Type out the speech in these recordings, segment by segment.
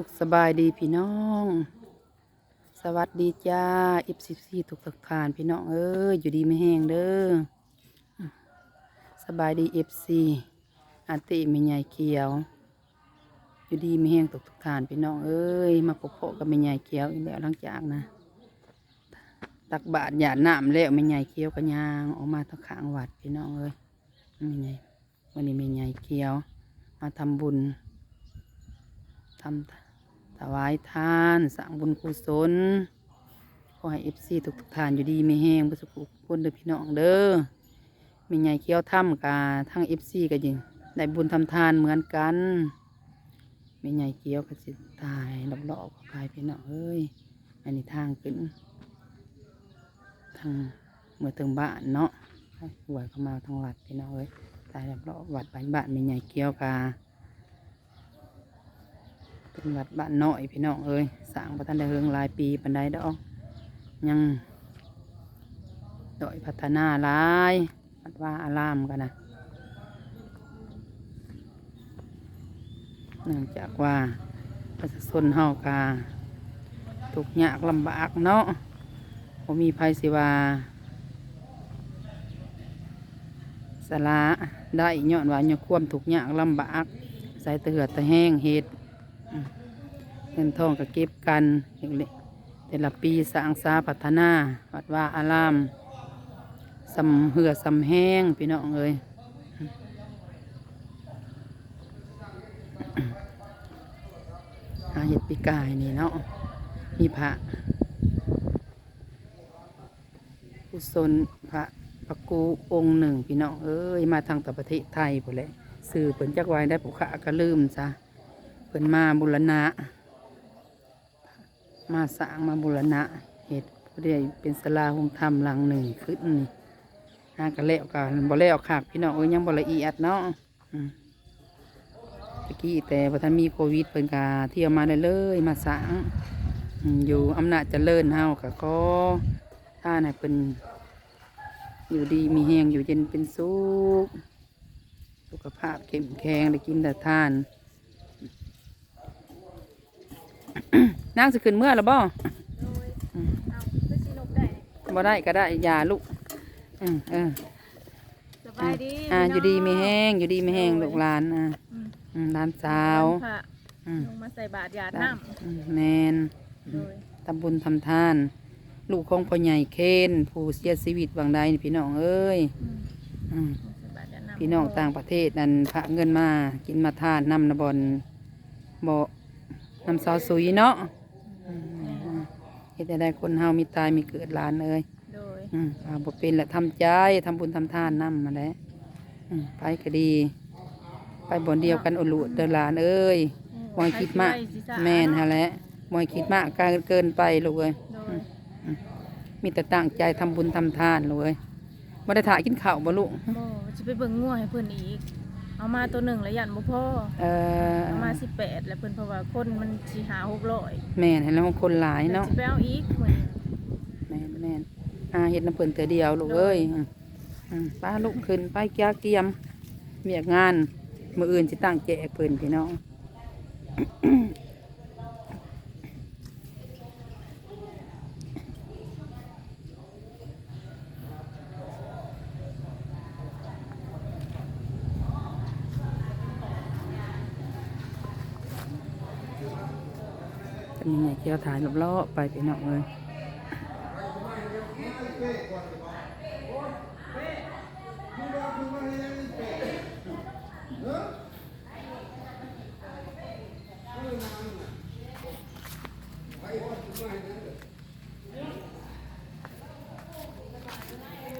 สุขสบายดีพี่น้อง สวัสดีจ้าอิฟสิบสี่ทุกทักทานพี่น้องเอ้ยอยู่ดีไม่แห้งเด้อสบายดีเอฟซีอาติไม่ใหญ่เขียว อยู่ดีไม่แห้งทุกทุกทานพี่น้องเอ้ยมาพบๆกับไม่ใหญ่เขียวอีกแล้วหลังจากนะ ตักบาทหยาดน้ำแล้วไม่ใหญ่เขียวกันยางออกมาทางข้างวัดพี่น้องเอ้ยไม่ใหญ่วันนี้ไม่ใหญ่เขียว มาทำบุญทำ ถวายทานสั่งบุญกุศลขอให้เอฟซีทุกทานอยู่ดีไม่แห้งประสบคุณเด้อพี่น้องเด้อมีไงเคี้ยวถ้ำกาทั้งเอฟซีก็ยิงได้บุญทำทานเหมือนกันมีไงเคี้ยวก็สิตายรอบๆก็กลายพี่น้องเอ้ยอันนี้ทางขึ้นทางเมื่อถึงบ้านเนาะหวยเข้ามาทางวัดพี่น้องเอ้ยตายรอบๆวัดบ้านบ้านมีไงเคี้ยวกา เป็นวัดบ้านน้อยพี่น้องเอ้ยสร้างประทันได้เฮืองหลายปีปันไดดอก ยังดอยพัฒนาหลายวัดว่าอารามกันนะเนื่องจากว่าประชาชนเฮากาทุกยากลำบากเนาะผมมีภัยสิว่าสละได้ย้อนว่าเนี่ยความทุกยากลำบากใส่เหือดตะแห้งเห็ด เงินทองก็เก็บกันอย่างเล็แต่ละปีสร้างสาพัฒนา วัดว่าอารามสำเหือสำแห้งพี่น้องเอ้ยหาเห็ดปีกายนี่เนาะมีพระกุศลพระพระกูองค์หนึ่งพี่น้องเอ้ยมาทางต่างประเทศไทยหมดเลยสื่อเปิ่นจักไว้ได้ปุขะก็ลืมซะ เพิ่นมาบุรณะ มาสร้างมาบุรณะเหตุพอดีเป็นสลาหงธรรมหลังหนึ่งขึ้นนี่หากระแล้วกันบ่แล้วขากพี่น้องเอ้ยยังบ่ละเอียดเนาะอืมตะกี้แต่พอท่านมีโควิดเพิ่นกาเที่ยวมาได้เลยมาสร้างอยู่อำนาจเจริญเฮาก็ขอท่านให้เพิ่นอยู่ดีมีแหงอยู่เย็นเป็นสุข สุขภาพเข้มแข็งได้กินแต่ทาน นางสิขึ้นเมื่อหรือบ่เอาไปสินกได้บ่ได้ก็ได้อย่าลูกอืมเออสบายดีอ่าอพี่น้ยู่ดีไม่แห้งอยู่ดีไม่แห้งลูกหลานอ่าอืมอืมหลานสาวพระอืมลงมาใส่บาตรหยาดน้อืมแมนำโดยทำบุญทำทาน ลูกของพ่อใหญ่เคนผู้เสียชีวิตบางใดนี่พี่น้องเอ้ยอืมอืมใส่บาตรหยาดน้ำพี่น้องต่างประเทศนั่นพระเงินมากินมาทานนำนะบอนบ่นำสาวสุยเนาะอืม เฮ็ดให้ได้คนเฮามีตายมีเกิดหลานเอ้ยโดยอืมอ่าบ่เป็นแหละทำใจทำบุญทำทานนำมาแหล้วอืมไปก็ดี ไปบนเดียวกันอุลุเดินหลานเอ้ยมอยคิดมากใครสิไว้สิแม่นฮะแหละมอยคิดมากเกินเกินไปลูกเอ้ย โดยมีแต่ตั้งใจทำบุญทำทานลูกเอ้ยบ่ได้ถ่ายกินข้าวบ่ลูกบ่จะไปเบิ่งงัวให้เพิ่นอีก เอามาตัวหนึ่งแล้วยันบ่พอเออเอามา18แล้วเพิ่นเพราะว่าคนมันสิหา600แม่นให้แล้วคนหลายเนาะสิไปเอาอีกเหมือนแม่นแม่นอาเฮ็ดน้ำเพิ่นแต่เดียวลูกเอ้ยอืมอืมป้าลูกขึ้นไปเกียเกียมเมียกงานมื้ออื่นสิตั้งแจกเพิ่นพี่น้อง นยังไงเกี่ยวถ่ายรอบๆไปพี่น้องเลย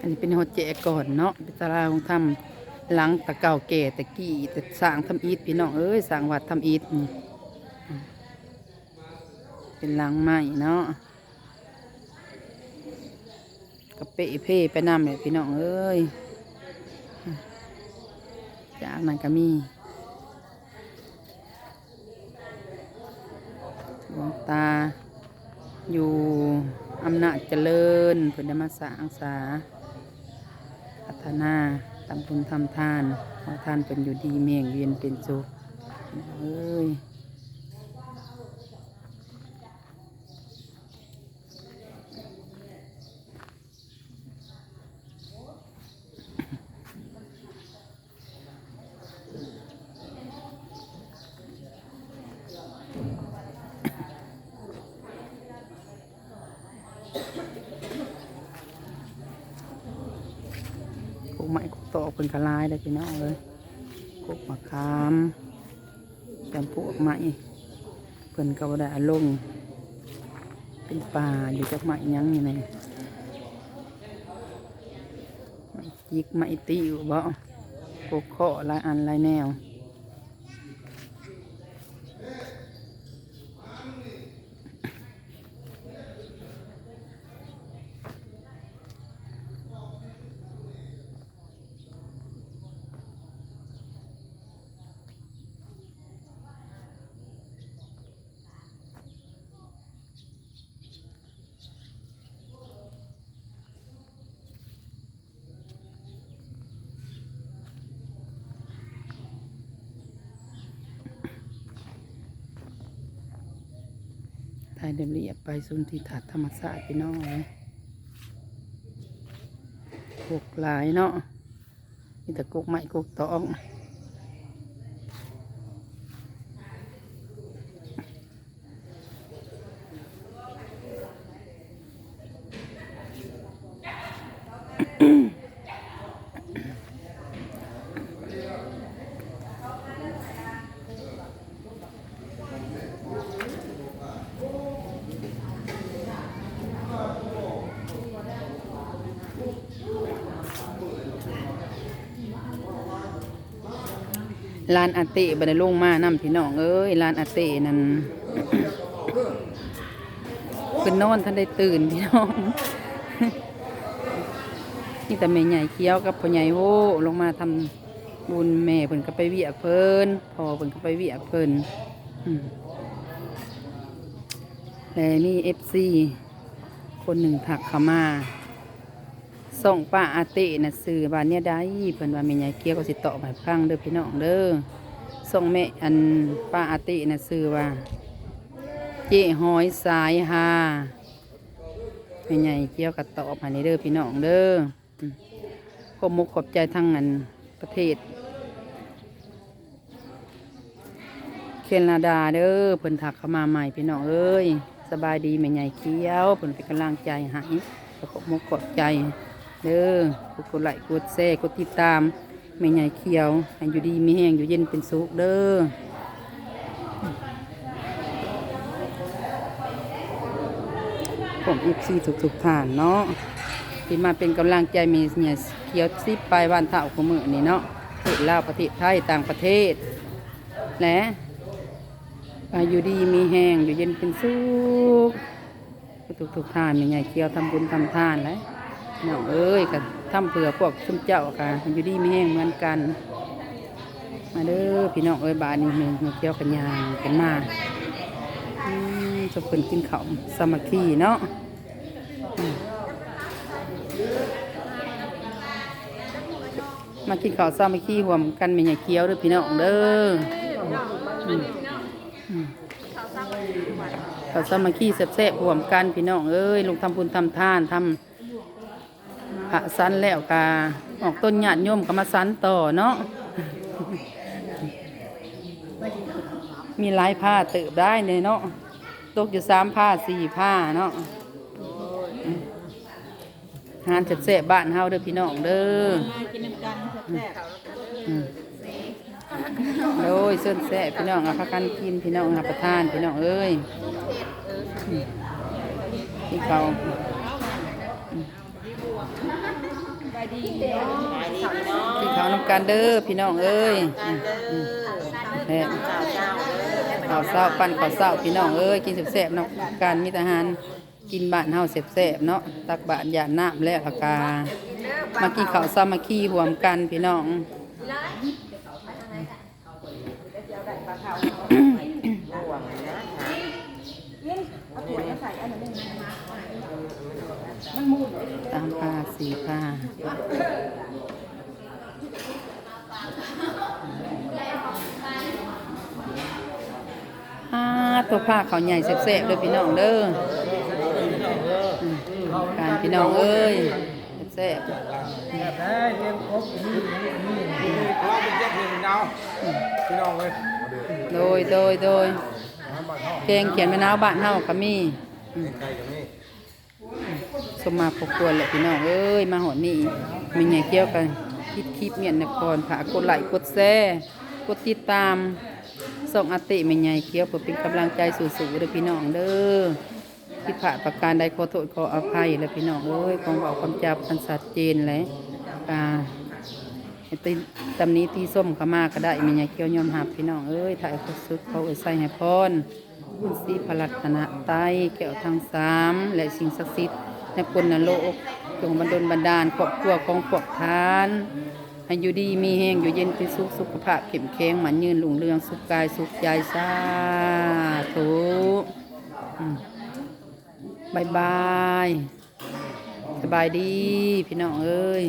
อันนี้เป็นหัวแจก่อนเนาะเป็นตาราของทำหลังตะเก่าแก่ตะกี้แต่สร้างทำอีทพี่น้องเอ้ยสร้างวัดทำอีทนี่ เป็นหลังใหม่เนาะกระเปะเพ่ไปนำเลยพี่น้องเอ้ยจากนั้นก็มีหลวงตา อยู่อำนาจเจริญเพื่อได้มาสร้างสาพัฒนาทำบุญทำทานขอทานเป็นอยู่ดีเมียงเวียนเป็นสุขเอ้ย เป็นกระลายได้พี่น้องเลยกกมะขามจำพวกไม้เพิ่นก็ได้ลงเป็นป่าอยู่จากไม้ยังนี่ไงยิกไม้ติ้วบ่กกข้อลายอันลายแนว ถ่ายเรียบไปสุนทิถัดธรรมศาสตร์พี่น้องเลยกกหลายเนาะมีแต่กกไม้กกตองอื ลานอาเตะบันไดลงมานํพี่น้องเอ้ยลานอาเตะนั่นเป็นนอนท่านได้ตื่นพี่น้องนี่แต่แม่ใหญ่เคี้ยวกับพ่อใหญ่โหลงมาทำบุญแม่เพิ่นก็ไปเวียกเพิ่นพ่อเพิ่นก็ไปเวียกเพิ่นแต่มีเอฟซีคนหนึ่งถักเขามา ส่งป้าอาเตะนะซื้อบ้านเนี่ยได้เพิ่นว่าแม่ใหญ่เคี้ยวก็สิตอบให้ฟังเด้อพี่น้องเด้อส่งแม่อันป้าอาเตะนะซื้อว่า เจ๊หอยสายหาแม่ใหญ่เกี่ยวกับตอบให้เด้อพี่น้องเด้อขอบมุกขอบใจทั้งอันประเทศเคนนาดาเด้อเพิ่นถักเข้ามาใหม่พี่น้องเอ้ยสบายดีแม่ใหญ่เกี้ยวเพิ่นเป็นกำลังใจให้ขอบมุกขอบใจ เด้อกดไลค์กดแชร์กดติดตามแม่ใหญ่เขียวให้อยู่ดีมีแห้งอยู่เย็นเป็นสุขเด้อผมอีซีทุกทุกๆฐานเนาะที่มาเป็นกำลังใจมีเนี่ยเขียวซิปไปบ้านเท่าของมือนี่เนาะประเทศลาวประเทศไทยต่างประเทศ และอาอยู่ดีมีแหงอยู่เย็นเป็นสุขทุกทุกทานมีไงเขียวทำบุญทำทานแล้ว น้องเอ้ยกันทำเผื่อพวกชุมเจ้าค่ะอยู่ดีไมีแห้งเหมือนกัน มาเด้อพี่น้องเอ้ยบานนี้หนึ่งเกี่ยวกันยางกันมาอืมจะเป็นกินข้าวสมัคคีเนาะมากินข้าวสามัคคีรวมกันไม่ใหญ่เคี้ยวเด้อพี่น้องเด้อข้าวสามัคคีแซ่บๆรวมกันพี่น้องเอ้ยลงทำบุญทำทานทำ พระสันแล้วกาออกต้นหยาดโยมก็มาสันต่อเนาะมีหลายผ้าเติบได้เลยเนาะตกอยู่สามผ้าสี่ผ้าเนาะอืมหานแซ่บๆบ้านเฮาเด้อพี่น้องเด้อโดยเส้นแซ่บพี่น้องเอาพักกันกินพี่น้องรับประทานพี่น้องเอ้ยที่เขาอืม ที่เขานำกันเด้อพี่น้องเอ้ยอืมอืมแซ่บข้าวเศร้าปั้นข้าวเศร้าพี่น้องเอ้ยกินแซ่บๆเนาะการมีทหารกินบ้านเฮาแซ่บๆเนาะตักบาตรยาน้ำแล้วละกามากินข้าวซ้ำมาขี้รวมกันพี่น้องตามผ้า สีผ้าอ่าตัวผ้าเขาวใหญ่แซ่บๆเลยพี่น้องเด้ออืมการพี่น้องเอ้ยแซ่บแบบได้เรียนครบนี่นี่นี่เราเป็นเจ้าเพลงดาวพี่น้องเลยๆโดยโดยโดยเพลงเขียนแม่นาวบ้านเฮาก็มีใครกับนี่ สมมาพบควรแหละพี่น้องเอ้ยมาหอนี่มีไงเกี่ยวกันพิดคลิปเมียนนครค่ะกดไลค์กดแชร์กดติดตามส่งอติม่ใหญ่เกี้ยวเพื่อเป็นกำลังใจสู่ๆเด้อพี่น้องเด้อผิดพลาประการใดขอโทษขออภัยและพี่น้องเอ้ยของเบาคำจับคันสัดเจนแหละอ่าติตำนี้ที่ส้มก็มาก็ได้ม่ใหญ่เกี้ยวยอมหับพี่น้องเอ้ยถ่ายเขาสุดเขาเอ้ยใส่ให้พรคุณสีพลัตนะไตแก้วทั้งสามและสิ่งศักดิ์สิทธิ์ ในคนนโลกจงบันดลบันดาลครอบครัวของพวกทานให้อยู่ดีมีแห้งอยู่เย็นเป็นสุขสุขภาพเข้มแข็งหมันยืนหลุงเรืองสุขกายสุขใจสาธุบายบาย สบายดี พี่น้องเอ้ย